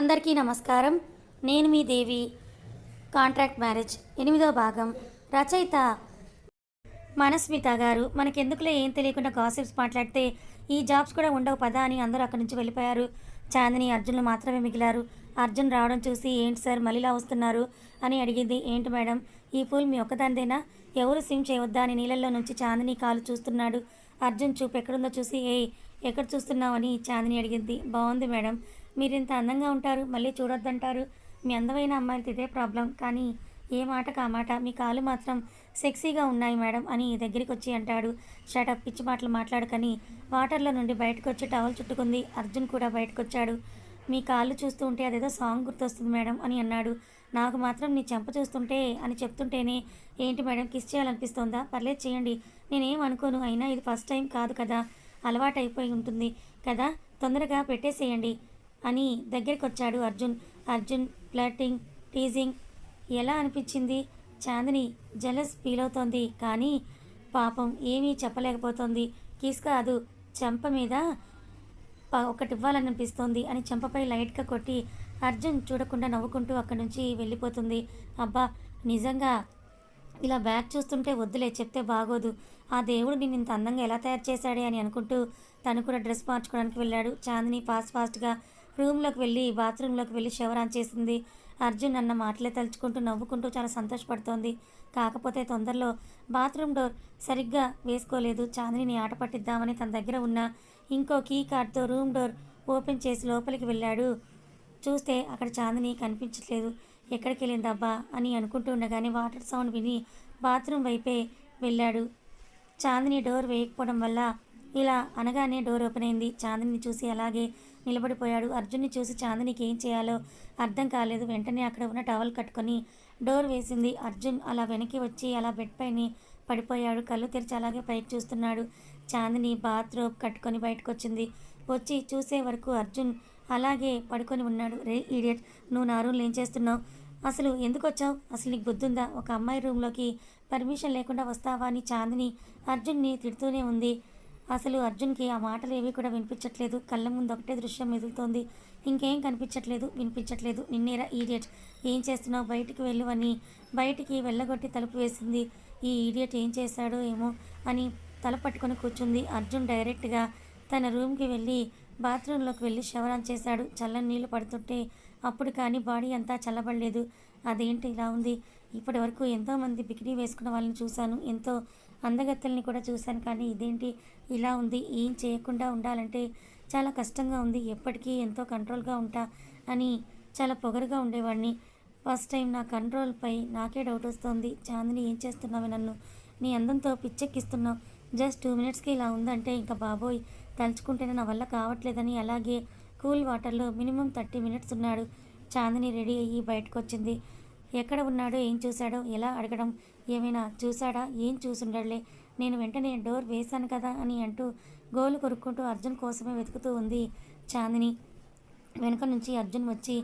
అందరికీ నమస్కారం. నేను మీ దేవి. కాంట్రాక్ట్ మ్యారేజ్ ఎనిమిదో భాగం. రచయిత మనస్మిత గారు. మనకెందుకులే ఏం తెలియకుండా గాసిప్స్ మాట్లాడితే ఈ జాబ్స్ కూడా ఉండవు పదా అని అందరూ అక్కడి నుంచి వెళ్ళిపోయారు. చాందిని అర్జున్లు మాత్రమే మిగిలారు. అర్జున్ రావడం చూసి ఏంటి సార్ మళ్ళీలా వస్తున్నారు అని అడిగింది. ఏంటి మేడం? ఈ పూల్ మీ ఒక్కదానిదేనా? ఎవరు సిమ్ చేయవద్దా అని నీళ్ళల్లో నుంచి చాందిని కాలు చూస్తున్నాడు. అర్జున్ చూపు ఎక్కడుందో చూసి ఏయ్ ఎక్కడ చూస్తున్నావని చాందిని అడిగింది. బాగుంది మేడం. మీరు ఇంత అందంగా ఉంటారు మళ్ళీ చూడొద్దంటారు. మీ అందమైన అమ్మాయిలతో ఇదే ప్రాబ్లం. కానీ ఏ మాటకు ఆ మాట? మీ కాలు మాత్రం సెక్సీగా ఉన్నాయి మేడం అని దగ్గరికి వచ్చి అంటాడు. షటప్ పిచ్చి మాటలు మాట్లాడుకని వాటర్లో నుండి బయటకు వచ్చి టవల్ చుట్టుకుంది. అర్జున్ కూడా బయటకు వచ్చాడు మీ కాళ్ళు చూస్తూ ఉంటే అదేదో సాంగ్ గుర్తొస్తుంది మేడం అని అన్నాడు. నాకు మాత్రం నీ చెంప చూస్తుంటే అని చెప్తుంటేనే ఏంటి మేడం కిస్ చేయాలనిపిస్తోందా? పర్లేదు చేయండి. నేనేం అనుకోను. అయినా ఇది ఫస్ట్ టైం కాదు కదా. అలవాటు అయిపోయి ఉంటుంది కదా. తొందరగా పెట్టేసేయండి. అని దగ్గరికి వచ్చాడు అర్జున్. Arjun flirting teasing. ఎలా అనిపించింది? చాందిని జలస్ ఫీల్ అవుతోంది కానీ పాపం ఏమీ చెప్పలేకపోతోంది. కిస్ కాదు చెంప మీద ఒకటి ఇవ్వాలనిపిస్తోంది అని చెంపపై లైట్గా కొట్టి అర్జున్ చూడకుండా నవ్వుకుంటూ అక్కడి నుంచి వెళ్ళిపోతుంది. అబ్బా! నిజంగా ఇలా బ్యాగ్ చూస్తుంటే వద్దులే చెప్తే బాగోదు. ఆ దేవుడు నేను ఇంత అందంగా ఎలా తయారు చేశాడే అని అనుకుంటూ తను కూడా డ్రెస్ మార్చుకోవడానికి వెళ్ళాడు. చాందిని ఫాస్ట్ ఫాస్ట్గా రూమ్లోకి వెళ్ళి బాత్రూంలోకి వెళ్ళి షవర్ ఆన్ చేసింది. అర్జున్ అన్న మాటలే తలుచుకుంటూ నవ్వుకుంటూ చాలా సంతోషపడుతోంది. కాకపోతే తొందరలో బాత్రూమ్ డోర్ సరిగ్గా వేసుకోలేదు. చాందిని ఆట పట్టిద్దామని తన దగ్గర ఉన్న ఇంకో కీ కార్డ్తో రూమ్ డోర్ ఓపెన్ చేసి లోపలికి వెళ్ళాడు. చూస్తే అక్కడ చాందిని కనిపించట్లేదు. ఎక్కడికి వెళ్ళిందబ్బా అని అనుకుంటూ ఉండగానే వాటర్ సౌండ్ విని బాత్రూమ్ వైపే వెళ్ళాడు. చాందిని డోర్ వేయకపోవడం వల్ల ఇలా అనగానే డోర్ ఓపెన్ అయింది. చాందిని చూసి అలాగే నిలబడిపోయాడు. అర్జున్ని చూసి చాందినికి ఏం చేయాలో అర్థం కాలేదు. వెంటనే అక్కడ ఉన్న టవల్ కట్టుకొని డోర్ వేసింది. అర్జున్ అలా వెనక్కి వచ్చి అలా బెడ్ పైన పడిపోయాడు. కళ్ళు తెరిచి అలాగే పైకి చూస్తున్నాడు. చాందిని బాత్రూమ్ కట్టుకొని బయటకు వచ్చింది వచ్చి చూసే వరకు అర్జున్ అలాగే పడుకొని ఉన్నాడు. రే ఈడియట్ నువ్వు నా రూమ్లో ఏం చేస్తున్నావు? అసలు ఎందుకు వచ్చావు? అసలు నీకు బుద్ధుందా? ఒక అమ్మాయి రూమ్లోకి పర్మిషన్ లేకుండా వస్తావా? అని చాందిని అర్జున్ని తిడుతూనే ఉంది. అసలు అర్జున్కి ఆ మాటలు ఏవి కూడా వినిపించట్లేదు. కళ్ళ ముందు ఒకటే దృశ్యం మెదులుతోంది ఇంకేం కనిపించట్లేదు వినిపించట్లేదు. నిన్నేరా ఈడియట్ ఏం చేస్తున్నావు? బయటికి వెళ్ళు అని బయటికి వెళ్ళగొట్టి తలుపు వేసింది. ఈ ఈడియట్ ఏం చేశాడో ఏమో అని తల పట్టుకొని కూర్చుంది. అర్జున్ డైరెక్ట్గా తన రూమ్కి వెళ్ళి బాత్రూంలోకి వెళ్ళి షవర్ ఆన్ చేశాడు. చల్లని నీళ్ళు పడుతుంటే అప్పుడు కానీ బాడీ అంతా చల్లబడలేదు. అదేంటి ఇలా ఉంది? ఇప్పటి వరకు ఎంతోమంది బికినీ వేసుకున్న వాళ్ళని చూశాను. ఎంతో అందగత్తెల్ని కూడా చూశాను. కానీ ఇదేంటి? ఇలా ఉంది. ఏం చేయకుండా ఉండాలంటే చాలా కష్టంగా ఉంది. ఎప్పటికీ ఎంతో కంట్రోల్గా ఉంటా అని చాలా పొగరుగా ఉండేవాడిని. ఫస్ట్ టైం నా కంట్రోల్పై నాకే డౌట్ వస్తుంది. చాందిని ఏం చేస్తున్నావు నన్ను? నీ అందంతో పిచ్చెక్కిస్తున్నావు. జస్ట్ టూ మినిట్స్కి ఇలా ఉందంటే ఇంకా బాబోయ్ తలుచుకుంటేనే నా వల్ల కావట్లేదని. అలాగే కూల్ వాటర్లో మినిమం థర్టీ మినిట్స్ ఉన్నాడు. చాందిని రెడీ అయ్యి బయటకు వచ్చింది ఎక్కడ ఉన్నాడో? ఏం చూశాడో? ఎలా అడగడం? ఏమైనా చూశాడా? ఏం చూసుండడులే. నేను వెంటనే డోర్ వేశాను కదా అని అంటూ గోలు కొరుక్కుంటూ అర్జున్ కోసమే వెతుకుతూ ఉంది చాందిని. వెనుక నుంచి అర్జున్ వచ్చి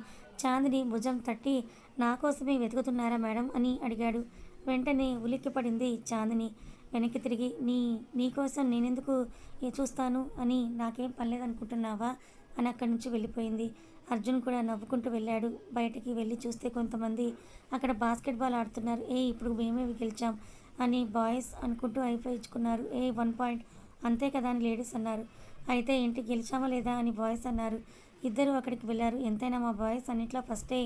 చాందిని భుజం తట్టి నా కోసమే వెతుకుతున్నారా మేడం? అని అడిగాడు. వెంటనే ఉలిక్కిపడింది చాందిని. వెనక్కి తిరిగి నీ నీకోసం నేనెందుకు చూస్తాను అని నాకేం పర్లేదనుకుంటున్నావా అని అక్కడి నుంచి వెళ్ళిపోయింది. అర్జున్ కూడా నవ్వుకుంటూ వెళ్ళాడు. బయటికి వెళ్ళి చూస్తే కొంతమంది అక్కడ బాస్కెట్బాల్ ఆడుతున్నారు. ఏ ఇప్పుడు మేమే గెలిచాం అని బాయ్స్ అనుకుంటూ అయిపోయించుకున్నారు ఏ వన్ పాయింట్ అంతే కదా అని లేడీస్ అన్నారు. అయితే ఏంటి గెలిచామా లేదా అని బాయ్స్ అన్నారు. ఇద్దరు అక్కడికి వెళ్ళారు. ఎంతైనా మా బాయ్స్ అన్నిట్లో ఫస్టే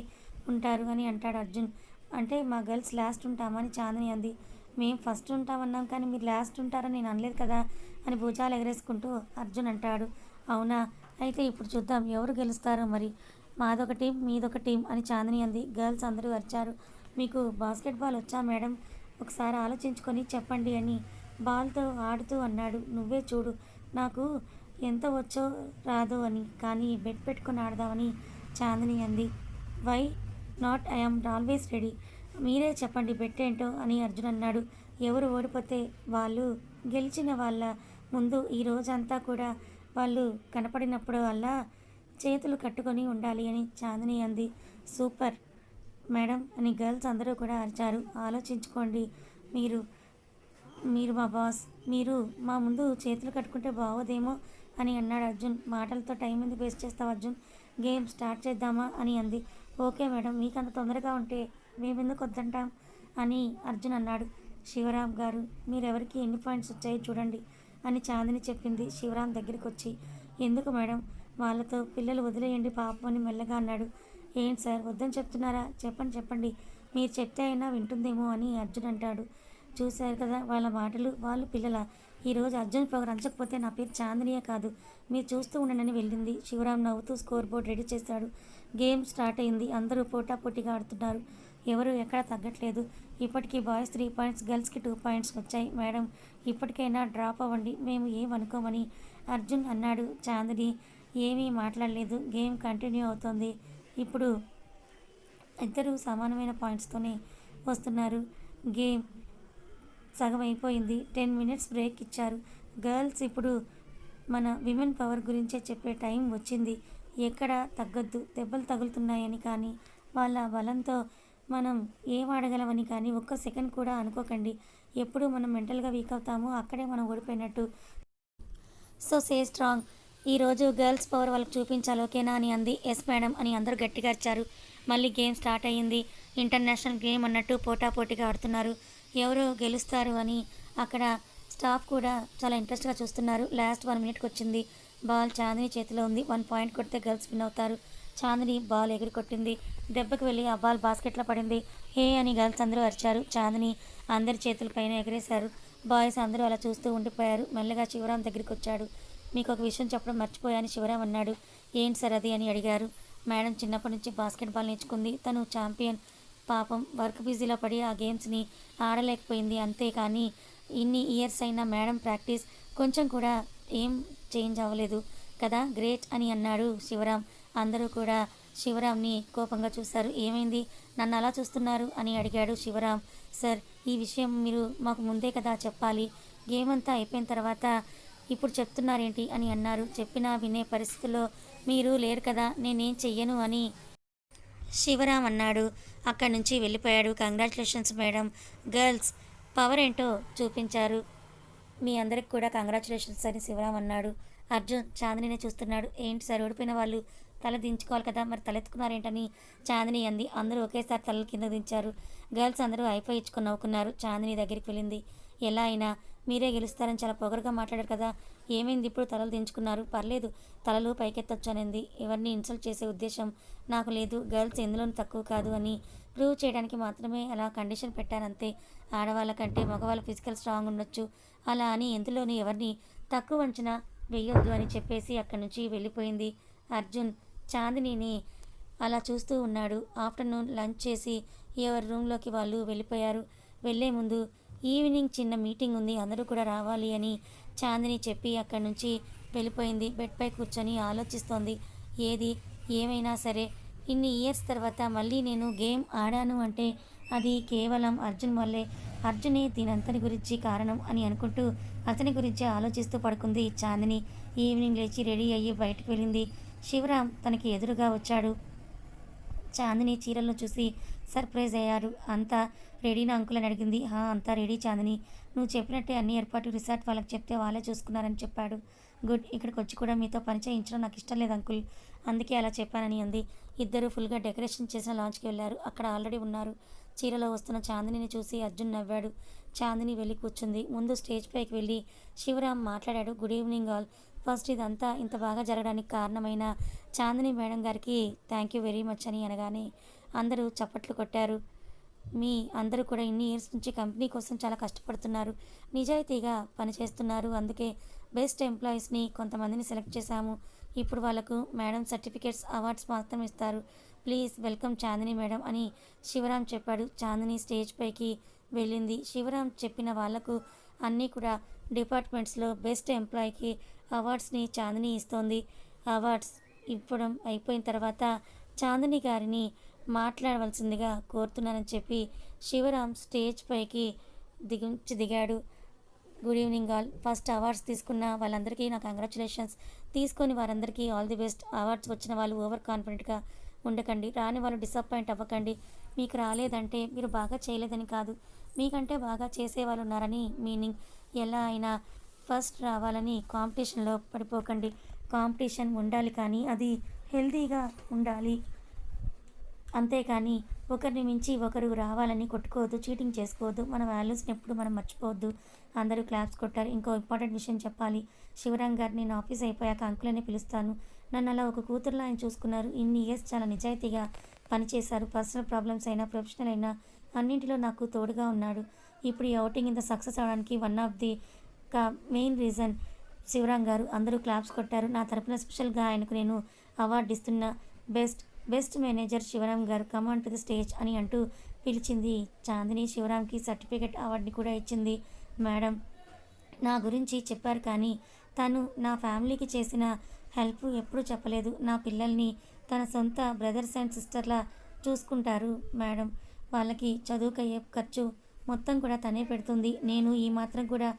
ఉంటారు అని అంటాడు అర్జున్. అంటే మా గర్ల్స్ లాస్ట్ ఉంటామని చాందని అంది. మేము ఫస్ట్ ఉంటామన్నాం కానీ మీరు లాస్ట్ ఉంటారని నేను అనలేదు కదా అని భుజాలు ఎగరేసుకుంటూ అర్జున్ అంటాడు. అవునా? అయితే ఇప్పుడు చూద్దాం ఎవరు గెలుస్తారో మరి. మాదొక టీం మీదొక టీం అని చాందని అంది. గర్ల్స్ అందరూ వచ్చారు మీకు బాస్కెట్బాల్ వచ్చా మేడం? ఒకసారి ఆలోచించుకొని చెప్పండి అని బాల్తో ఆడుతూ అన్నాడు. నువ్వే చూడు నాకు ఎంత వచ్చో రాదో అని. కానీ బెట్ పెట్టుకొని ఆడదామని చాందిని అంది. Why not? I'm always ready. మీరే చెప్పండి బెట్ ఏంటో అని అర్జున్ అన్నాడు. ఎవరు ఓడిపోతే వాళ్ళు గెలిచిన వాళ్ళ ముందు ఈ రోజంతా కూడా వాళ్ళు కనపడినప్పుడు అలా చేతులు కట్టుకొని ఉండాలి అని చాందిని అంది. సూపర్ మేడం అని గర్ల్స్ అందరూ కూడా అరిచారు. ఆలోచించుకోండి. మీరు మీరు మా బాస్. మీరు మా ముందు చేతులు కట్టుకుంటే బాగోదేమో అని అన్నాడు అర్జున్. మాటలతో టైం ఎందుకు వేస్ట్ చేస్తావు అర్జున్? గేమ్ స్టార్ట్ చేద్దామా అని అంది. ఓకే మేడం మీకు అంత తొందరగా ఉంటే మేమెందుకు వద్దంటాం? అని అర్జున్ అన్నాడు. శివరామ్ గారు మీరెవరికి ఎన్ని పాయింట్స్ వచ్చాయో చూడండి. అని చాందిని చెప్పింది. శివరాం దగ్గరికి వచ్చి ఎందుకు మేడం? వాళ్ళతో పిల్లలు వదిలేయండి పాపం అని మెల్లగా అన్నాడు. ఏంటి సార్ వద్దని చెప్తున్నారా? చెప్పండి చెప్పండి. మీరు చెప్తే అయినా వింటుందేమో అని అర్జున్ అంటాడు. చూశారు కదా వాళ్ళ మాటలు వాళ్ళు పిల్లల? ఈరోజు అర్జున్ ప్రోగ్రాం రంచకపోతే నా పేరు చాందినియే కాదు. మీరు చూస్తూ ఉండండి వెళ్ళింది. శివరాం నవ్వుతూ స్కోర్ బోర్డ్ రెడీ చేశాడు. గేమ్ స్టార్ట్ అయింది. అందరూ పోటాపోటీగా ఆడుతున్నారు. ఎవరు ఎక్కడ తగ్గట్లేదు. ఇప్పటికీ బాయ్స్ త్రీ పాయింట్స్ గర్ల్స్కి టూ పాయింట్స్ వచ్చాయి. మేడం ఇప్పటికైనా డ్రాప్ అవ్వండి. మేము ఏమనుకోమని అర్జున్ అన్నాడు. చాందిని ఏమీ మాట్లాడలేదు. గేమ్ కంటిన్యూ అవుతోంది. ఇప్పుడు ఇద్దరు సమానమైన పాయింట్స్తోనే వస్తున్నారు. గేమ్ సగం అయిపోయింది టెన్ మినిట్స్ బ్రేక్ ఇచ్చారు. గర్ల్స్ ఇప్పుడు మన విమెన్ పవర్ గురించే చెప్పే టైం వచ్చింది. ఎక్కడ తగ్గొద్దు. దెబ్బలు తగులుతున్నాయని కానీ వాళ్ళ బలంతో మనం ఏం ఆడగలమని కానీ ఒక్క సెకండ్ కూడా అనుకోకండి. ఎప్పుడు మనం మెంటల్గా వీక్ అవుతామో అక్కడే మనం ఓడిపోయినట్టు. So say strong. ఈరోజు గర్ల్స్ పవర్ వాళ్ళకి చూపించాలి ఓకేనా అని అంది. ఎస్ మేడం అని అందరూ గట్టిగా అరిచారు. మళ్ళీ గేమ్ స్టార్ట్ అయ్యింది. ఇంటర్నేషనల్ గేమ్ అన్నట్టు పోటాపోటీగా ఆడుతున్నారు. ఎవరు గెలుస్తారు అని అక్కడ స్టాఫ్ కూడా చాలా ఇంట్రెస్ట్గా చూస్తున్నారు. లాస్ట్ వన్ మినిట్కి వచ్చింది. బాల్ చాందిని చేతిలో ఉంది. వన్ పాయింట్ కొడితే గర్ల్స్ విన్ అవుతారు. చాందిని బాల్ ఎగిరి కొట్టింది. దెబ్బకి వెళ్ళి ఆ బాల్ బాస్కెట్లో పడింది. హే అని గర్ల్స్ అందరూ అరిచారు. చాందిని అందరి చేతులపైన ఎగిరేశారు. బాయ్స్ అందరూ అలా చూస్తూ ఉండిపోయారు. మెల్లగా శివరాం దగ్గరికి వచ్చాడు. మీకు ఒక విషయం చెప్పడం మర్చిపోయాను శివరాం అన్నాడు. ఏంటి సార్ అది అని అడిగారు. మేడం చిన్నప్పటి నుంచి బాస్కెట్బాల్ నేర్చుకుంది. తను ఛాంపియన్ పాపం వర్క్ బిజీలో పడి ఆ గేమ్స్ని ఆడలేకపోయింది. అంతేకాని ఇన్ని ఇయర్స్ అయినా మేడం ప్రాక్టీస్ కొంచెం కూడా ఏం చేంజ్ అవ్వలేదు కదా. గ్రేట్ అని అన్నాడు శివరాం అందరూ కూడా శివరాంని కోపంగా చూశారు. ఏమైంది? నన్ను అలా చూస్తున్నారు అని అడిగాడు శివరాం సార్ ఈ విషయం మీరు మాకు ముందే కదా చెప్పాలి. గేమ్ అంతా అయిపోయిన తర్వాత ఇప్పుడు చెప్తున్నారేంటి? అని అన్నారు. చెప్పినా వినే పరిస్థితిలో మీరు లేరు కదా నేనేం చెయ్యను అని శివరాం అన్నాడు. అక్కడి నుంచి వెళ్ళిపోయాడు. Congratulations madam. గర్ల్స్ పవర్ ఏంటో చూపించారు. మీ అందరికి కూడా కంగ్రాచులేషన్స్ అని శివరాం అన్నాడు. అర్జున్ చాందినినే చూస్తున్నాడు. ఏంటి సార్ ఓడిపోయిన వాళ్ళు తల దించుకోవాలి కదా. మరి తలెత్తుకున్నారేంటని చాందిని అంది. అందరూ ఒకేసారి తలలు కింద దించారు. గర్ల్స్ అందరూ అయిపోయి ఇచ్చుకొని నవ్వుకున్నారు. చాందిని దగ్గరికి వెళ్ళింది. ఎలా అయినా మీరే గెలుస్తారని చాలా పొగరుగా మాట్లాడారు కదా. ఏమైంది ఇప్పుడు తలలు దించుకున్నారు? పర్లేదు తలలు పైకెత్తొచ్చు అనింది ఎవరిని ఇన్సల్ట్ చేసే ఉద్దేశం నాకు లేదు. గర్ల్స్ ఎందులోనూ తక్కువ కాదు అని ప్రూవ్ చేయడానికి మాత్రమే అలా కండిషన్ పెట్టానంతే. ఆడవాళ్ళ కంటే మగవాళ్ళ ఫిజికల్ స్ట్రాంగ్ ఉండొచ్చు. అలా అని ఎందులోని ఎవరిని తక్కువ అంచనా వేయొద్దు అని చెప్పేసి అక్కడి నుంచి వెళ్ళిపోయింది. అర్జున్ చాందినిని అలా చూస్తూ ఉన్నాడు. ఆఫ్టర్నూన్ లంచ్ చేసి ఎవరి రూమ్లోకి వాళ్ళు వెళ్ళిపోయారు. వెళ్ళే ముందు ఈవినింగ్ చిన్న మీటింగ్ ఉంది. అందరూ కూడా రావాలి అని చాందిని చెప్పి అక్కడి నుంచి వెళ్ళిపోయింది. బెడ్పై కూర్చొని ఆలోచిస్తోంది. ఏది? ఏమైనా సరే. ఇన్ని ఇయర్స్ తర్వాత మళ్ళీ నేను గేమ్ ఆడాను అంటే అది కేవలం అర్జున్ వల్లే. అర్జునే దీనంతని గురించి కారణం అని అనుకుంటూ అతని గురించి ఆలోచిస్తూ పడుకుంది చాందిని. ఈవినింగ్ లేచి రెడీ అయ్యి బయటకు వెళ్ళింది. శివరాం తనకి ఎదురుగా వచ్చాడు. చాందిని చీరలను చూసి సర్ప్రైజ్ అయ్యారు. అంతా రెడీనా? అంకుల్ అని అడిగింది. హా అంతా రెడీ చాందిని. నువ్వు చెప్పినట్టే అన్ని ఏర్పాటు రిసార్ట్ వాళ్ళకి చెప్తే వాళ్ళే చూసుకున్నారని చెప్పాడు. గుడ్ ఇక్కడికి వచ్చి కూడా మీతో పని చేయించడం నాకు ఇష్టం లేదు అంకుల్. అందుకే అలా చెప్పానని అంది. ఇద్దరు ఫుల్గా డెకరేషన్ చేసిన లాంచ్కి వెళ్ళారు. అక్కడ ఆల్రెడీ ఉన్నారు. చీరలో వస్తున్న చాందినిని చూసి అర్జున్ నవ్వాడు. చాందిని వెళ్ళి కూర్చుంది. ముందు స్టేజ్ పైకి వెళ్ళి శివరాం మాట్లాడాడు. Good evening all. ఫస్ట్ ఇదంతా ఇంత బాగా జరగడానికి కారణమైన చాందిని మేడం గారికి థ్యాంక్ యూ వెరీ మచ్ అని అనగానే అందరూ చప్పట్లు కొట్టారు. మీ అందరూ కూడా ఇన్ని ఇయర్స్ నుంచి కంపెనీ కోసం చాలా కష్టపడుతున్నారు. నిజాయితీగా పనిచేస్తున్నారు. అందుకే బెస్ట్ ఎంప్లాయీస్ని కొంతమందిని సెలెక్ట్ చేశాము. ఇప్పుడు వాళ్ళకు మేడం సర్టిఫికేట్స్ అవార్డ్స్ మాత్రం ఇస్తారు. ప్లీజ్ వెల్కమ్ చాందిని మేడం అని శివరాం చెప్పాడు. చాందిని స్టేజ్ పైకి వెళ్ళింది. శివరాం చెప్పిన వాళ్ళకు అన్నీ కూడా డిపార్ట్మెంట్స్లో బెస్ట్ ఎంప్లాయీకి అవార్డ్స్ని చాందిని ఇస్తోంది. అవార్డ్స్ ఇవ్వడం అయిపోయిన తర్వాత చాందిని గారిని మాట్లాడవలసిందిగా కోరుతున్నానని చెప్పి శివరాం స్టేజ్ పైకి దిగుంచి దిగాడు. Good evening all. First awards తీసుకున్న వాళ్ళందరికీ నా కంగ్రాచులేషన్స్. తీసుకొని వారందరికీ ఆల్ ది బెస్ట్. అవార్డ్స్ వచ్చిన వాళ్ళు ఓవర్ కాన్ఫిడెంట్గా ఉండకండి. రాని వాళ్ళు డిసప్పాయింట్ అవ్వకండి. మీకు రాలేదంటే మీరు బాగా చేయలేదని కాదు. మీకంటే బాగా చేసేవాళ్ళు ఉన్నారని మీనింగ్ ఎలా అయినా ఫస్ట్ రావాలని కాంపిటీషన్లో పడిపోకండి. కాంపిటీషన్ ఉండాలి కానీ అది హెల్తీగా ఉండాలి. అంతేకాని ఒకరిని మించి ఒకరు రావాలని కొట్టుకోవద్దు చీటింగ్ చేసుకోవద్దు. మన వాల్యూస్ని ఎప్పుడు మనం మర్చిపోవద్దు. అందరూ క్లాప్స్ కొట్టారు. ఇంకో ఇంపార్టెంట్ విషయం చెప్పాలి. శివరాం గారు నేను ఆఫీస్ అయిపోయాక అంకులనే పిలుస్తాను. నన్ను అలా ఒక కూతురులా ఆయన చూసుకున్నారు. ఇన్ని ఇయర్స్ చాలా నిజాయితీగా పనిచేశారు. పర్సనల్ ప్రాబ్లమ్స్ అయినా ప్రొఫెషనల్ అయినా అన్నింటిలో నాకు తోడుగా ఉన్నాడు. ఇప్పుడు ఈ అవుటింగ్ ఇంత సక్సెస్ అవడానికి one of the main reason Shivaram garu అందరూ క్లాప్స్ కొట్టారు. నా తరపున స్పెషల్గా ఆయనకు నేను అవార్డు ఇస్తున్న బెస్ట్ బెస్ట్ మేనేజర్ శివరాం గారు కమాన్ టు ది స్టేజ్ అని అంటూ పిలిచింది. చాందిని శివరాంకి సర్టిఫికెట్ అవార్డుని కూడా ఇచ్చింది. మేడం నా గురించి చెప్పారు కానీ తను నా ఫ్యామిలీకి చేసిన హెల్ప్ ఎప్పుడూ చెప్పలేదు. నా పిల్లల్ని తన సొంత బ్రదర్స్ అండ్ సిస్టర్లా చూసుకుంటారు మేడం. వాళ్ళకి చదువుకయ్యే ఖర్చు మొత్తం కూడా తనే పెడుతుంది. నేను ఈ మాత్రం కూడా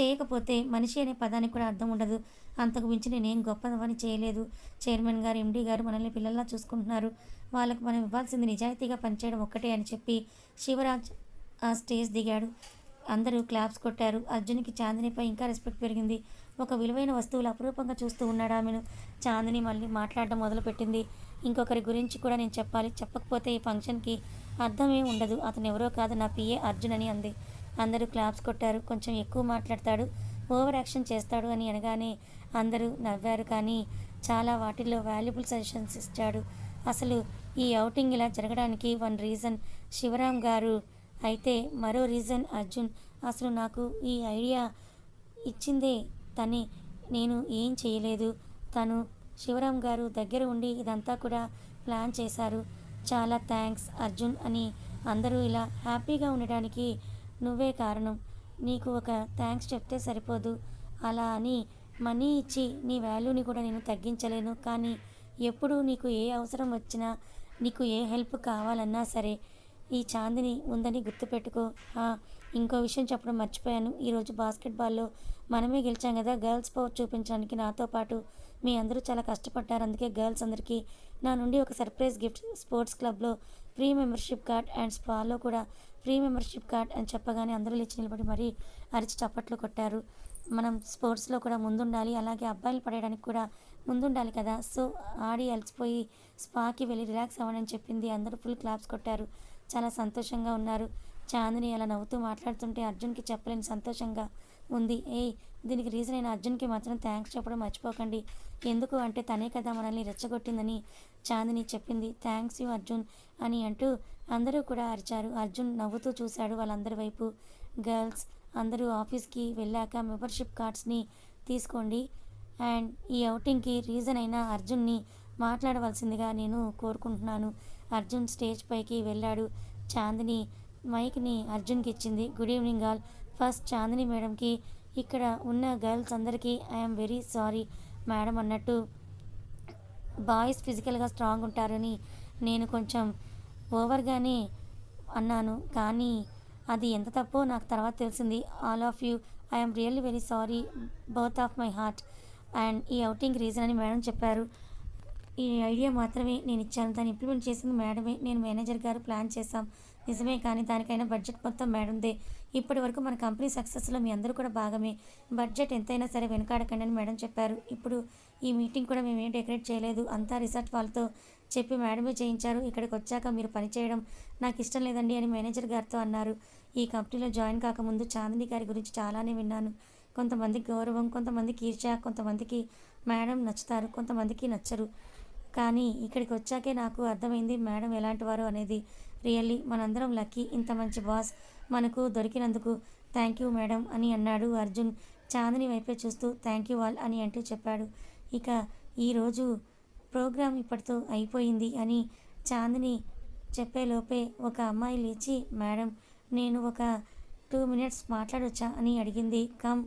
చేయకపోతే మనిషి అనే పదానికి కూడా అర్థం ఉండదు. అంతకు మించి నేనేం గొప్పదని చేయలేదు. చైర్మన్ గారు ఎండీ గారు మనల్ని పిల్లల్లా చూసుకుంటున్నారు. వాళ్ళకు మనం ఇవ్వాల్సింది నిజాయితీగా పనిచేయడం ఒక్కటే అని చెప్పి శివరాజ్ ఆ స్టేజ్ దిగాడు. అందరూ క్లాప్స్ కొట్టారు. అర్జున్కి చాందినిపై ఇంకా రెస్పెక్ట్ పెరిగింది. ఒక విలువైన వస్తువులు అపురూపంగా చూస్తూ ఉన్నాడు ఆమెను. చాందిని మళ్ళీ మాట్లాడడం మొదలుపెట్టింది. ఇంకొకరి గురించి కూడా నేను చెప్పాలి. చెప్పకపోతే ఈ ఫంక్షన్కి అర్థమే ఉండదు. అతను ఎవరో కాదు నా పిఏ అర్జున్ అని అంది. అందరూ క్లాప్స్ కొట్టారు కొంచెం ఎక్కువ మాట్లాడతాడు ఓవర్ యాక్షన్ చేస్తాడు అని అనగానే అందరూ నవ్వారు. కానీ చాలా వాటిల్లో వాల్యుబుల్ సజెషన్స్ ఇచ్చాడు. అసలు ఈ అవుటింగ్ ఇలా జరగడానికి వన్ రీజన్ శివరాం గారు అయితే మరో రీజన్ అర్జున్. అసలు నాకు ఈ ఐడియా ఇచ్చిందే తనే నేను ఏం చేయలేదు. తను శివరాం గారు దగ్గర ఉండి ఇదంతా కూడా ప్లాన్ చేశారు. చాలా థ్యాంక్స్ అర్జున్ అని అందరూ ఇలా హ్యాపీగా ఉండడానికి నువ్వే కారణం. నీకు ఒక థ్యాంక్స్ చెప్తే సరిపోదు. అలా అని మనీ ఇచ్చి నీ వాల్యూని కూడా నేను తగ్గించలేను. కానీ ఎప్పుడు నీకు ఏ అవసరం వచ్చినా నీకు ఏ హెల్ప్ కావాలన్నా సరే ఈ చాందిని ఉందని గుర్తుపెట్టుకో. ఇంకో విషయం చెప్పడం మర్చిపోయాను. ఈరోజు బాస్కెట్బాల్లో మనమే గెలిచాం కదా. గర్ల్స్ పవర్ చూపించడానికి నాతో పాటు మీ అందరూ చాలా కష్టపడ్డారు. అందుకే గర్ల్స్ అందరికీ నా నుండి ఒక సర్ప్రైజ్ గిఫ్ట్. స్పోర్ట్స్ క్లబ్లో ఫ్రీ మెంబర్షిప్ కార్డ్ అండ్ స్పాలో కూడా ఫ్రీ మెంబర్షిప్ కార్డ్ అని చెప్పగానే అందరూ లేచి నిలబడి మరీ అరిచి చప్పట్లు కొట్టారు. మనం స్పోర్ట్స్లో కూడా ముందుండాలి అలాగే అబ్బాయిలు పడేయడానికి కూడా ముందుండాలి కదా. సో ఆడి అలసిపోయి స్పాకి వెళ్ళి రిలాక్స్ అవ్వనని చెప్పింది అందరూ ఫుల్ క్లాప్స్ కొట్టారు. చాలా సంతోషంగా ఉన్నారు. చాందిని అలా నవ్వుతూ మాట్లాడుతుంటే అర్జున్కి చెప్పలేని సంతోషంగా ఉంది. ఏ దీనికి రీజన్ అయిన అర్జున్కి మాత్రం థ్యాంక్స్ చెప్పడం మర్చిపోకండి. ఎందుకు అంటే తనే కదా మనల్ని రెచ్చగొట్టిందని చాందిని చెప్పింది. థ్యాంక్స్ యూ అర్జున్ అని అంటూ అందరూ కూడా అరిచారు. అర్జున్ నవ్వుతూ చూశాడు. వాళ్ళందరి వైపు గర్ల్స్ అందరూ ఆఫీస్కి వెళ్ళాక మెంబర్షిప్ కార్డ్స్ని తీసుకోండి. అండ్ ఈ అవుటింగ్కి రీజన్ అయిన అర్జున్ని మాట్లాడవలసిందిగా నేను కోరుకుంటున్నాను. అర్జున్ స్టేజ్ పైకి వెళ్ళాడు. చాందిని మైక్ని అర్జున్కి ఇచ్చింది. Good evening all. First Chandini మేడంకి ఇక్కడ ఉన్న గర్ల్స్ అందరికీ ఐఎమ్ వెరీ సారీ మేడం అన్నట్టు బాయ్స్ ఫిజికల్గా స్ట్రాంగ్ ఉంటారని నేను కొంచెం ఓవర్గానే అన్నాను. కానీ అది ఎంత తప్పో నాకు తర్వాత తెలిసింది. All of you. I'm really very sorry birth of my heart. And ఈ అవుటింగ్ రీజన్ అని మేడం చెప్పారు. ఈ ఐడియా మాత్రమే నేను ఇచ్చాను. దాన్ని ఇంప్లిమెంట్ చేసింది మేడమే. నేను మేనేజర్ గారు ప్లాన్ చేశాం. నిజమే కానీ దానికైనా బడ్జెట్ మొత్తం మేడందే. ఇప్పటి వరకు మన కంపెనీ సక్సెస్లో మీ అందరూ కూడా భాగమే. బడ్జెట్ ఎంతైనా సరే వెనుకాడకండి అని మేడం చెప్పారు. ఇప్పుడు ఈ మీటింగ్ కూడా మేము ఏం డెకరేట్ చేయలేదు. అంతా రిసార్ట్ వాళ్ళతో చెప్పి మేడమే చేయించారు. ఇక్కడికి వచ్చాక మీరు పని చేయడం నాకు ఇష్టం లేదండి అని మేనేజర్ గారితో అన్నారు. ఈ కంపెనీలో జాయిన్ కాకముందు చాందిని గారి గురించి చాలానే విన్నాను. కొంతమందికి గౌరవం కొంతమందికి ఈర్ష కొంతమందికి మేడం నచ్చుతారు కొంతమందికి నచ్చరు. కానీ ఇక్కడికి వచ్చాకే నాకు అర్థమైంది మేడం ఎలాంటి వారు అనేది. రియల్లీ మనందరం లక్కీ. ఇంత మంచి బాస్ మనకు దొరికినందుకు థ్యాంక్ యూ మేడం అని అన్నాడు అర్జున్. చాందిని వైపే చూస్తూ థ్యాంక్ యూ ఆల్ అని అంటూ చెప్పాడు. ఇక ఈరోజు ప్రోగ్రాం ఇప్పటితో అయిపోయింది అని చాందిని చెప్పేలోపే ఒక అమ్మాయి లేచి మేడం నేను ఒక టూ మినిట్స్ మాట్లాడొచ్చా? అని అడిగింది. కమ్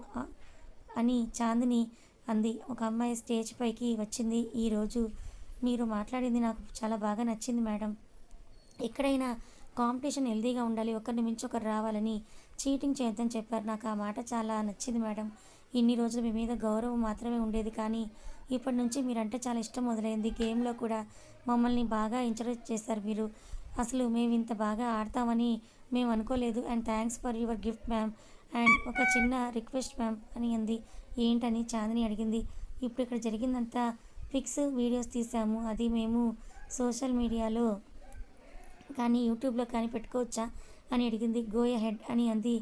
అని చాందిని అంది. ఒక అమ్మాయి స్టేజ్ పైకి వచ్చింది. ఈరోజు మీరు మాట్లాడింది నాకు చాలా బాగా నచ్చింది మేడం. ఎక్కడైనా కాంపిటీషన్ హెల్దీగా ఉండాలి ఒకరిని మించి ఒకరు రావాలని చీటింగ్ చేయొద్దని చెప్పారు. నాకు ఆ మాట చాలా నచ్చింది మేడం. ఇన్ని రోజులు మీ మీద గౌరవం మాత్రమే ఉండేది కానీ ఇప్పటి నుంచి మీరంటే చాలా ఇష్టం మొదలైంది. గేమ్లో కూడా మమ్మల్ని బాగా ఎంకరేజ్ చేశారు మీరు. అసలు మేము ఇంత బాగా ఆడతామని మేము అనుకోలేదు. And thanks for your gift ma'am. And ఒక చిన్న రిక్వెస్ట్ మ్యామ్ అని అంది. ఏంటని చాందిని అడిగింది. ఇప్పుడు ఇక్కడ జరిగిందంతా పిక్స్ వీడియోస్ తీసాము. అది మేము సోషల్ మీడియాలో కానీ యూట్యూబ్లో కానీ పెట్టుకోవచ్చా? అని అడిగింది. గో హెడ్ అని అంది.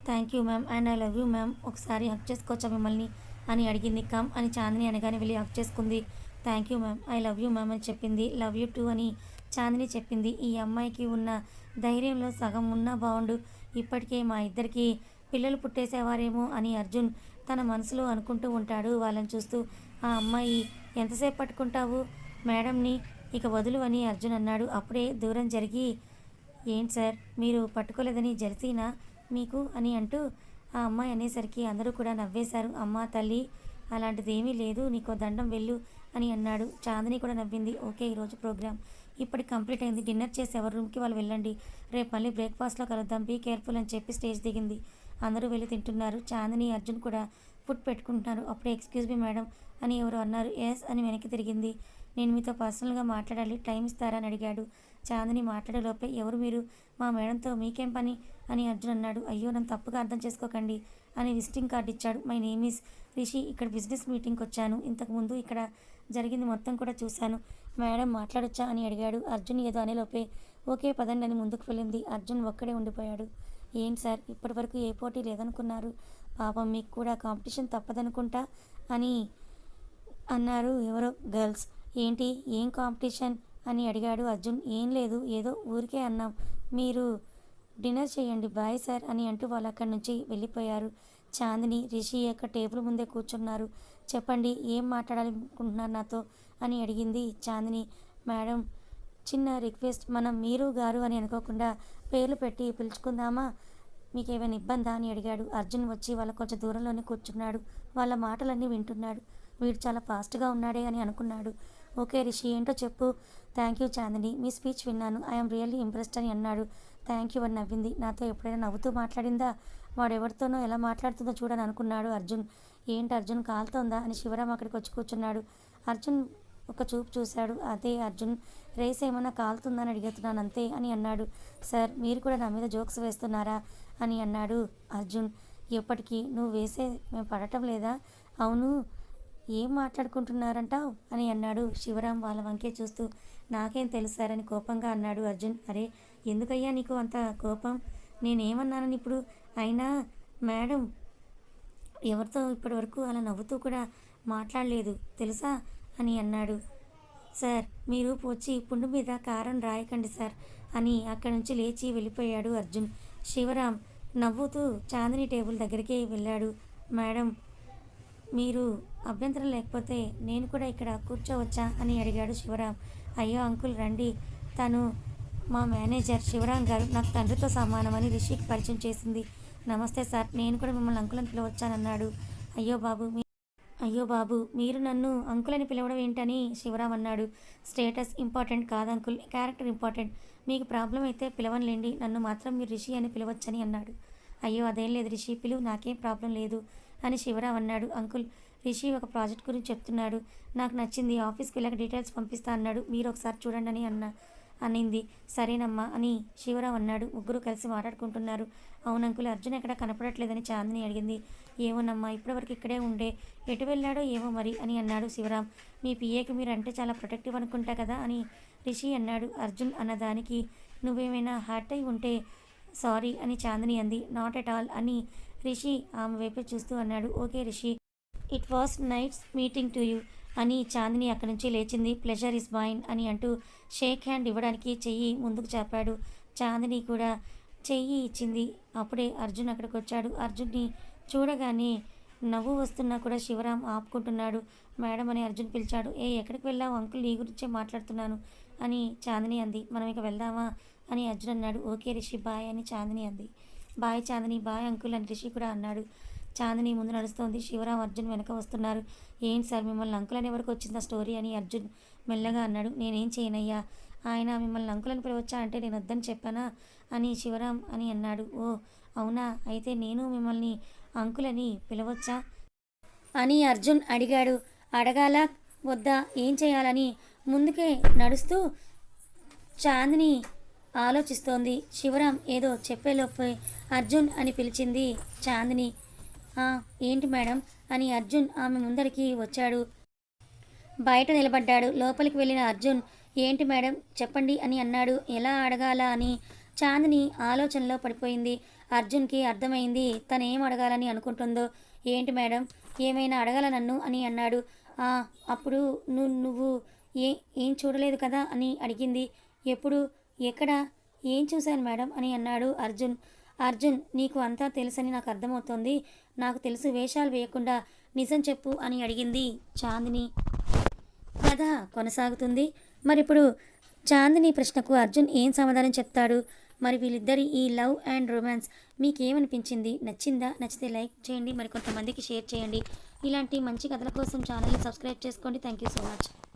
Thank you ma'am and I love you ma'am ఒకసారి హక్ చేసుకోవచ్చా మిమ్మల్ని? అని అడిగింది. కమ్ అని చాందిని అనగానే వెళ్ళి హక్ చేసుకుంది. Thank you ma'am I love you ma'am అని చెప్పింది. లవ్ యూ టూ అని చాందిని చెప్పింది. ఈ అమ్మాయికి ఉన్న ధైర్యంలో సగం ఉన్నా బాగుండు ఇప్పటికే మా ఇద్దరికి పిల్లలు పుట్టేసేవారేమో అని అర్జున్ తన మనసులో అనుకుంటూ ఉంటాడు. వాళ్ళని చూస్తూ ఆ అమ్మాయి ఎంతసేపు పట్టుకుంటావు? మేడంని ఇక వదులు అని అర్జున్ అన్నాడు. అప్పుడే దూరం జరిగి ఏంటి సార్ మీరు పట్టుకోలేదని జెర్సీనా మీకు? అని అంటూ ఆ అమ్మాయి అనేసరికి అందరూ కూడా నవ్వేశారు. అమ్మ తల్లి అలాంటిది ఏమీ లేదు నీకో దండం వెళ్ళు అని అన్నాడు. చాందిని కూడా నవ్వింది. ఓకే ఈరోజు ప్రోగ్రామ్ ఇప్పటికి కంప్లీట్ అయింది. డిన్నర్ చేసి ఎవరి రూమ్కి వాళ్ళు వెళ్ళండి. రేపు మళ్ళీ బ్రేక్ఫాస్ట్లో కలుద్దాం. బీ కేర్ఫుల్ అని చెప్పి స్టేజ్ దిగింది. అందరూ వెళ్ళి తింటున్నారు. చాందిని అర్జున్ కూడా ఫుడ్ పెట్టుకుంటున్నారు. అప్పుడే ఎక్స్క్యూజ్ మీ మేడం అని ఎవరు అన్నారు. ఎస్ అని వెనక్కి తిరిగింది. నేను మీతో పర్సనల్గా మాట్లాడాలి టైం ఇస్తారా అని అడిగాడు. చాందిని మాట్లాడేలోపే ఎవరు మీరు? మా మేడంతో మీకేం పని? అని అర్జున్ అన్నాడు. అయ్యో నన్ను తప్పుగా అర్థం చేసుకోకండి అని విజిటింగ్ కార్డు ఇచ్చాడు. My name is Rishi. ఇక్కడ బిజినెస్ మీటింగ్కి వచ్చాను. ఇంతకుముందు ఇక్కడ జరిగింది మొత్తం కూడా చూశాను. మేడం మాట్లాడొచ్చా అని అడిగాడు. అర్జున్ ఏదో అనేలోపే ఓకే పదండి అని ముందుకు వెళ్ళింది. అర్జున్ ఒక్కడే ఉండిపోయాడు. ఏం సార్ ఇప్పటి వరకు ఏ పోటీ లేదనుకున్నారు? పాపం మీకు కూడా కాంపిటీషన్ తప్పదనుకుంటా అని అన్నారు ఎవరో? గర్ల్స్. ఏంటి? ఏం కాంపిటీషన్? అని అడిగాడు అర్జున్. ఏం లేదు ఏదో ఊరికే అన్నాం. మీరు డిన్నర్ చేయండి బాయ్ సార్ అని అంటూ వాళ్ళు అక్కడి నుంచి వెళ్ళిపోయారు. చాందిని రిషి యొక్క టేబుల్ ముందే కూర్చున్నారు. చెప్పండి ఏం మాట్లాడాలనుకుంటున్నారు నాతో? అని అడిగింది చాందిని. మేడం చిన్న రిక్వెస్ట్. మనం మీరు గారు అని అనుకోకుండా పేర్లు పెట్టి పిలుచుకుందామా? మీకు ఏమైనా ఇబ్బందా? అని అడిగాడు. అర్జున్ వచ్చి వాళ్ళ కొంచెం దూరంలోనే కూర్చున్నాడు. వాళ్ళ మాటలన్నీ వింటున్నాడు. వీడు చాలా ఫాస్ట్గా ఉన్నాడే అని అనుకున్నాడు. ఓకే రిషి ఏంటో చెప్పు. Thank you Chandini. Me speech విన్నాను. ఐఎమ్ రియల్లీ ఇంప్రెస్డ్ అని అన్నాడు. థ్యాంక్ యూ అని నవ్వింది. నాతో ఎప్పుడైనా నవ్వుతూ మాట్లాడిందా? వాడు ఎవరితోనో ఎలా మాట్లాడుతుందో చూడని అనుకున్నాడు అర్జున్. ఏంటి అర్జున్ కాలుతోందా అని శివరామ్ అక్కడికి వచ్చి కూర్చున్నాడు. అర్జున్ ఒక చూపు చూశాడు. అదే అర్జున్ రేస్ ఏమన్నా కాలుతుందని అడుగుతున్నాను అంతే అని అన్నాడు. సార్ మీరు కూడా నా మీద జోక్స్ వేస్తున్నారా అని అన్నాడు అర్జున్. ఎప్పటికీ నువ్వు వేసే మేము పడటం లేదా? అవును ఏం మాట్లాడుకుంటున్నారంటావు అని అన్నాడు శివరాం వాళ్ళ వంకే చూస్తూ. నాకేం తెలుసారని కోపంగా అన్నాడు అర్జున్. అరే ఎందుకయ్యా నీకు అంత కోపం? నేనేమన్నానని ఇప్పుడు? అయినా మేడం ఎవరితో ఇప్పటివరకు అలా నవ్వుతూ కూడా మాట్లాడలేదు తెలుసా? అని అన్నాడు. సార్ మీరు వచ్చి పుండు మీద కారం రాయకండి సార్ అని అక్కడి నుంచి లేచి వెళ్ళిపోయాడు అర్జున్. శివరాం నవ్వుతూ చాందిని టేబుల్ దగ్గరికి వెళ్ళాడు. మేడం మీరు అభ్యంతరం లేకపోతే నేను కూడా ఇక్కడ కూర్చోవచ్చా అని అడిగాడు శివరాం. అయ్యో అంకుల్ రండి. తను మా మేనేజర్ శివరాం గారు నాకు తండ్రితో సమానమని రిషికి పరిచయం చేసింది. నమస్తే సార్ నేను కూడా మిమ్మల్ని అంకుల్ అని పిలవచ్చానన్నాడు. అయ్యో బాబు మీ అయ్యో బాబు మీరు నన్ను అంకులని పిలవడం ఏంటని శివరాం అన్నాడు. స్టేటస్ ఇంపార్టెంట్ కాదు అంకుల్ క్యారెక్టర్ ఇంపార్టెంట్. మీకు ప్రాబ్లం అయితే పిలవనులేండి నన్ను మాత్రం మీరు రిషి అని పిలవచ్చని అన్నాడు. అయ్యో అదేం లేదు రిషి పిలువు నాకేం ప్రాబ్లం లేదు అని శివరాం అన్నాడు. అంకుల్ రిషి ఒక ప్రాజెక్ట్ గురించి చెప్తున్నాడు. నాకు నచ్చింది ఆఫీస్కి వెళ్ళాక డీటెయిల్స్ పంపిస్తా అన్నాడు. మీరు ఒకసారి చూడండి అని అన్న అనింది. సరేనమ్మా అని శివరావు అన్నాడు. ముగ్గురు కలిసి మాట్లాడుకుంటున్నారు. అవును అంకుల్ అర్జున్ ఎక్కడ కనపడట్లేదని చాందిని అడిగింది. ఏమోనమ్మా ఇప్పటివరకు ఇక్కడే ఉండే. ఎటు వెళ్ళాడో ఏమో మరి అని అన్నాడు శివరాం మీ పిఏకి మీరు అంటే చాలా ప్రొటెక్టివ్ అనుకుంటా కదా అని రిషి అన్నాడు. అర్జున్ అన్నదానికి నువ్వేమైనా హర్ట్ అయి ఉంటే సారీ అని చాందిని అంది. నాట్ ఎట్ ఆల్ అని రిషి ఆమె వైపు చూస్తూ అన్నాడు. Okay Rishi it was nice meeting to you అని చాందిని అక్కడి నుంచి లేచింది. ప్లెజర్ ఇస్ మైన్ అని అంటూ షేక్ హ్యాండ్ ఇవ్వడానికి చెయ్యి ముందుకు చాపాడు. చాందిని కూడా చెయ్యి ఇచ్చింది. అప్పుడే అర్జున్ అక్కడికి వచ్చాడు. అర్జున్ని చూడగానే నవ్వు వస్తున్నా కూడా శివరాం ఆపుకుంటున్నాడు. మేడం అని అర్జున్ పిలిచాడు. ఏ ఎక్కడికి వెళ్ళావు? అంకుల్ నీ గురించే మాట్లాడుతున్నాను అని చాందిని అంది. మనం ఇక వెళ్దామా? అని అర్జున్ అన్నాడు. ఓకే రిషి బాయ్ అని చాందిని అంది. బాయ్ చాందిని బాయ్ అంకుల్ అని రిషి కూడా అన్నాడు. చాందిని ముందు నడుస్తోంది. శివరాం అర్జున్ వెనక వస్తున్నారు. ఏంటి సార్? మిమ్మల్ని అంకుల్ ఎవరికి వచ్చింది ఆ స్టోరీ అని అర్జున్ మెల్లగా అన్నాడు. నేనేం చేయనయ్యా? ఆయన మిమ్మల్ని అంకులను పిలవచ్చా అంటే నేను వద్దని చెప్పానా అని శివరాం అని అన్నాడు. ఓ అవునా? అయితే నేను మిమ్మల్ని అంకుల్ అని పిలవచ్చా? అని అర్జున్ అడిగాడు. అడగాల వద్దా? ఏం చేయాలని? ముందుకే నడుస్తూ చాందిని ఆలోచిస్తోంది. శివరాం ఏదో చెప్పేలోపే అర్జున్ అని పిలిచింది చాందిని. ఏంటి మేడం? అని అర్జున్ ఆమె ముందరికి వచ్చాడు. బయట నిలబడ్డాడు. లోపలికి వెళ్ళిన అర్జున్ ఏంటి మేడం? చెప్పండి అని అన్నాడు. ఎలా అడగాలా అని చాందిని ఆలోచనలో పడిపోయింది. అర్జున్కి అర్థమైంది తనేం అడగాలని అనుకుంటుందో. ఏంటి మేడం? ఏమైనా అడగాల నన్ను అని అన్నాడు. అప్పుడు నువ్వు నువ్వు ఏ ఏం చూడలేదు కదా అని అడిగింది. ఎప్పుడు? ఎక్కడ? ఏం చూశాను మేడం? అని అన్నాడు అర్జున్. అర్జున్ నీకు అంతా తెలుసని నాకు అర్థమవుతోంది. నాకు తెలుసు వేషాలు వేయకుండా నిజం చెప్పు అని అడిగింది చాందిని. కథ కొనసాగుతుంది. మరి ఇప్పుడు చాందిని ప్రశ్నకు అర్జున్ ఏం సమాధానం చెప్తాడు? మరి వీళ్ళిద్దరి ఈ లవ్ అండ్ రొమాన్స్ మీకేమనిపించింది? నచ్చిందా? నచ్చితే లైక్ చేయండి. మరి కొంతమందికి షేర్ చేయండి. ఇలాంటి మంచి కథల కోసం ఛానల్ని సబ్స్క్రైబ్ చేసుకోండి. Thank you so much.